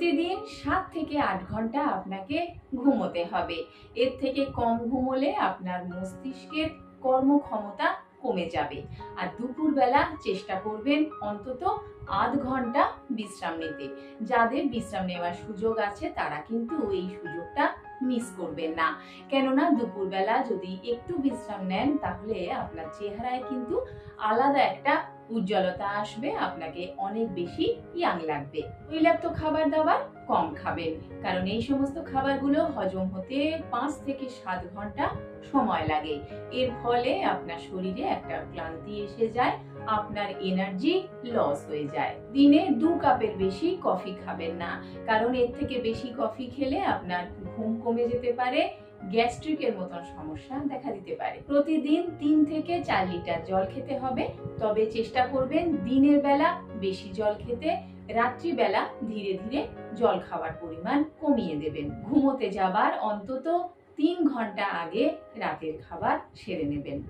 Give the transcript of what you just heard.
প্রতিদিন সাত থেকে আট ঘণ্টা আপনাকে ঘুমোতে হবে। এর থেকে কম ঘুমোলে আপনার মস্তিষ্কের কর্মক্ষমতা কমে যাবে। আর দুপুরবেলা চেষ্টা করবেন অন্তত আধ ঘণ্টা বিশ্রাম নিতে। যাদের বিশ্রাম নেওয়ার সুযোগ আছে, তারা কিন্তু এই সুযোগটা মিস করবেন না। কেননা দুপুরবেলা যদি একটু বিশ্রাম নেন, তাহলে আপনার চেহারায় কিন্তু আলাদা একটা উজ্জ্বলতা আসবে, আপনাকে অনেক বেশি ইয়াং লাগবে। তৈলাক্ত খাবার দাবার কম খাবেন, কারণ এই সমস্ত খাবারগুলো হজম হতে পাঁচ থেকে সাত ঘণ্টা সময় লাগে। এর ফলে আপনার শরীরে একটা ক্লান্তি এসে যায়, আপনার এনার্জি লস হয়ে যায়। দিনে দু কাপের বেশি কফি খাবেন না, কারণ এর থেকে বেশি কফি খেলে আপনার ঘুম কমে যেতে পারে গ্যাস্ট্রিকের মতন সমস্যা দেখা দিতে পারে। প্রতিদিন তিন থেকে চার লিটার জল খেতে হবে। তবে চেষ্টা করবেন দিনের বেলা বেশি জল খেতে, রাত্রিবেলা ধীরে ধীরে জল খাওয়ার পরিমাণ কমিয়ে দেবেন। ঘুমোতে যাবার অন্তত তিন ঘণ্টা আগে রাতের খাবার সেরে নেবেন।